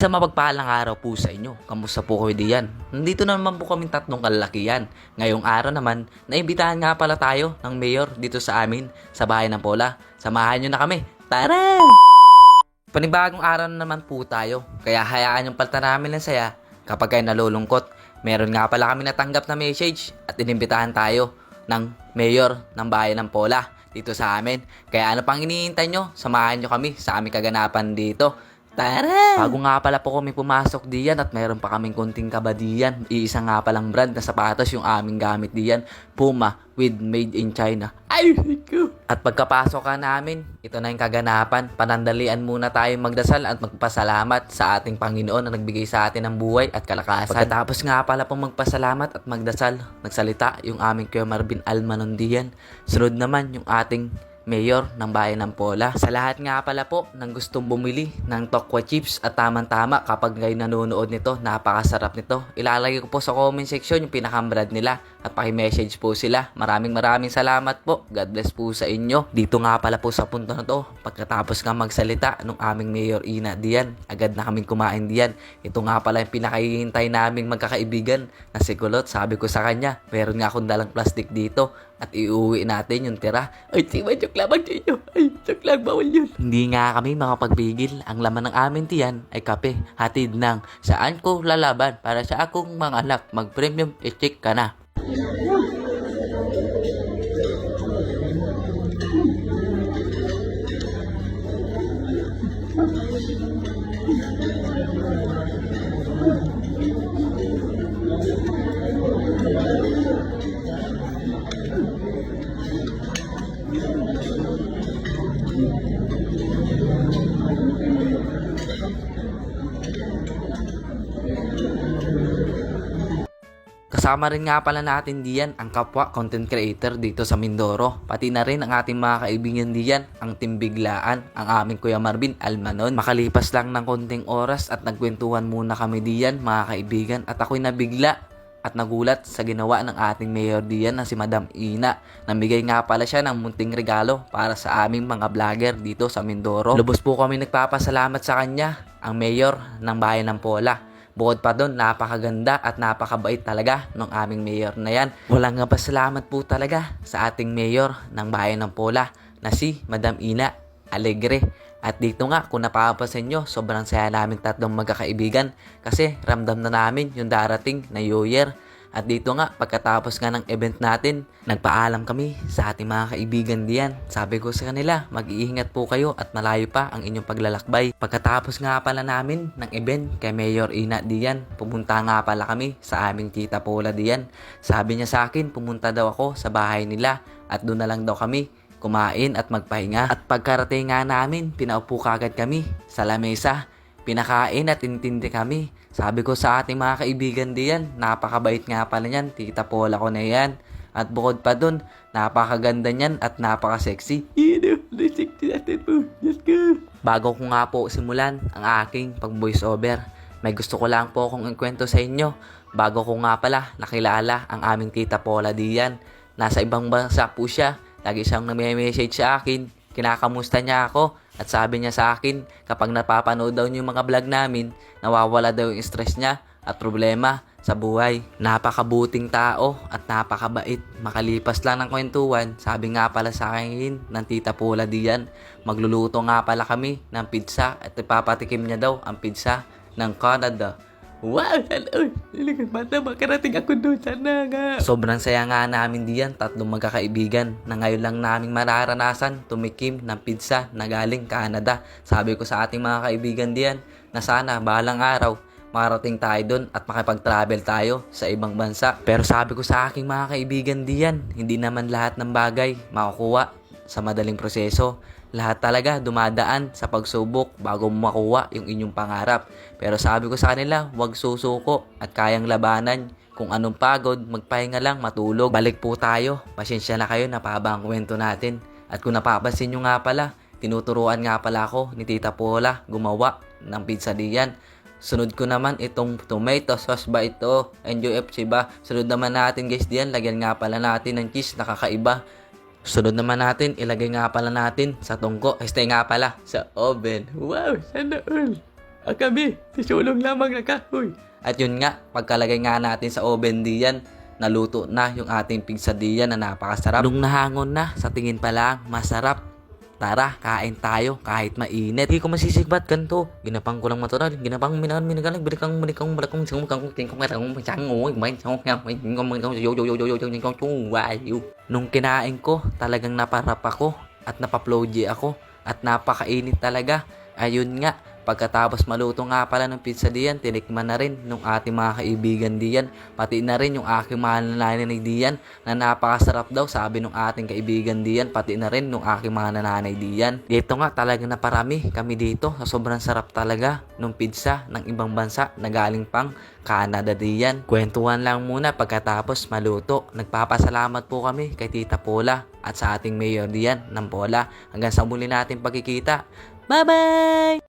Sa mapagpahalang araw po sa inyo, kamusta po kayo diyan? Nandito na naman po kaming tatlong kalalakihan. Ngayong araw naman, naimbitahan nga pala tayo ng mayor dito sa amin, sa bahay ng Pola. Samahan nyo na kami. Tara! Panibagong araw na naman po tayo, kaya hayaan yung palta namin ng saya kapag kayo nalulungkot. Meron nga pala kami natanggap na message at inimbitahan tayo ng mayor ng bayan ng Pola dito sa amin. Kaya ano pang iniintay nyo? Samahan nyo kami sa aming kaganapan dito. Tara! Bago nga pala po kami pumasok diyan at meron pa kaming kunting kabadiyan. Iisa nga palang brand na sapatos yung aming gamit diyan. Puma with made in China. Ay, ko! At pagkapasok ka namin, ito na yung kaganapan. Panandalian muna tayo magdasal at magpasalamat sa ating Panginoon na nagbigay sa atin ng buhay at kalakasan. Pagkatapos nga pala pong magpasalamat at magdasal, nagsalita yung aming Kuya Marvin Almanondian. Sunod naman yung ating mayor ng bayan ng Pola. Sa lahat nga pala po ng gustong bumili ng Tokwa Chips at tamang-tama kapag kayo nanonood nito, napakasarap nito. Ilalagay ko po sa comment section yung pinaka-brand nila at paki-message po sila. Maraming maraming salamat po. God bless po sa inyo. Dito nga pala po sa punto na to, pagkatapos nga magsalita nung aming mayor Ina diyan, agad na kaming kumain diyan. Ito nga pala yung pinakahihintay naming magkakaibigan na si Kulot. Sabi ko sa kanya, meron nga akong dalang plastic dito at iuwi natin yung tira. Ay, tima, joke lamang sa inyo. Ay, joke lang, bawal yun. Hindi nga kami makapagpigil. Ang laman ng amin tiyan ay kape. Hatid ng saan ko lalaban para sa akong mga anak. Mag-premium i-check ka na. Kasama rin nga pala natin diyan ang kapwa content creator dito sa Mindoro. Pati na rin ang ating mga kaibigan diyan, ang timbiglaan, ang aming Kuya Marvin Almanon. Makalipas lang ng konting oras at nagkwentuhan muna kami diyan mga kaibigan at ako'y nabigla at nagulat sa ginawa ng ating mayor diyan na si Madam Ina. Namigay nga pala siya ng munting regalo para sa aming mga vlogger dito sa Mindoro. Lubos po kami nagpapasalamat sa kanya, ang mayor ng bayan ng Pola. Bukod pa doon, napakaganda at napakabait talaga ng aming mayor na yan. Walang nga pasalamat po talaga sa ating mayor ng bayan ng Pola na si Madam Ina Alegre. At dito nga, kung napapansin nyo, sobrang saya namin tatlong magkakaibigan kasi ramdam na namin yung darating na New Year. At dito nga, pagkatapos nga ng event natin, nagpaalam kami sa ating mga kaibigan diyan. Sabi ko sa kanila, mag-iingat po kayo at malayo pa ang inyong paglalakbay. Pagkatapos nga pala namin ng event kay Mayor Ina diyan, pumunta nga pala kami sa aming tita Paula diyan. Sabi niya sa akin, pumunta daw ako sa bahay nila at doon na lang daw kami kumain at magpahinga. At pagkarating nga namin, pinaupo kagad kami sa lamesa. Pinakain at intindi kami. Sabi ko sa ating mga kaibigan diyan, napakabait nga pala niyan, tita Paula ko na yan. At bukod pa dun, napakaganda niyan at napaka-sexy. Yun, sexy natin go. Bago ko nga po simulan ang aking pag-voice over, may gusto ko lang po akong ikwento sa inyo. Bago ko nga pala nakilala ang aming tita Paula diyan. Nasa ibang bansa po siya. Lagi siyang nag-message sa akin. Kinakamusta niya ako. At sabi niya sa akin, kapag napapanood daw niyo yung mga vlog namin, nawawala daw yung stress niya at problema sa buhay. Napakabuting tao at napakabait. Makalipas lang ng kwentuhan, sabi nga pala sa akin ng tita Paula diyan, magluluto nga pala kami ng pizza at ipapatikim niya daw ang pizza ng Canada. Wow! Hello! Bata, makarating ako doon. Sana nga. Sobrang saya nga namin diyan, tatlong magkakaibigan na ngayon lang naming mararanasan tumikim ng pizza na galing Canada. Sabi ko sa ating mga kaibigan diyan na sana balang araw makarating tayo doon at makipag-travel tayo sa ibang bansa. Pero sabi ko sa aking mga kaibigan diyan, hindi naman lahat ng bagay makukuha sa madaling proseso. Lahat talaga dumadaan sa pagsubok bago makuha yung inyong pangarap. Pero sabi ko sa kanila, huwag susuko at kayang labanan. Kung anong pagod, magpahinga lang, matulog. Balik po tayo. Pasensya na kayo, napaba ang kwento natin. At kung napapansin nyo nga pala, tinuturuan nga pala ako ni Tita Paula gumawa ng pizza diyan. Sunod ko naman itong tomato sauce ba ito? NUFC ba? Sunod naman natin guys diyan, lagyan nga pala natin ng cheese na kakaiba. Sunod naman natin, ilagay nga pala natin sa tungko. Este nga pala, sa oven. Wow, sana all. Ah, kami, sisulong lamang na kahoy. At yun nga, pagkalagay nga natin sa oven diyan, naluto na yung ating pizza diyan na napakasarap. Nung nahangon na, sa tingin pa lang, masarap. Tara, kain tayo kahit mainit. Hindi ko masisigbat ganto. Ginapang ko lang matural. Ginapang minakan minakan bilikang bilikang bilikang sing kang ting kong kang sang oy main sang kang main kong main kong yo yo yo yo yo yo yo Nung kinain ko, talagang naparap ako at napaplogy ako at napakainit talaga. Ayun nga, pagkatapos maluto nga pala ng pizza diyan, tinikman na rin nung ating mga kaibigan diyan, pati na rin yung aking mahal na nanay diyan na napakasarap daw sabi nung ating kaibigan diyan, pati na rin nung aking mga nanay diyan. Dito nga talagang naparami kami dito sa sobrang sarap talaga nung pizza ng ibang bansa na galing pang Canada diyan. Kwentuhan lang muna pagkatapos maluto. Nagpapasalamat po kami kay Tita Pola at sa ating mayor diyan ng Pola. Hanggang sa muli natin pagkikita. Bye-bye!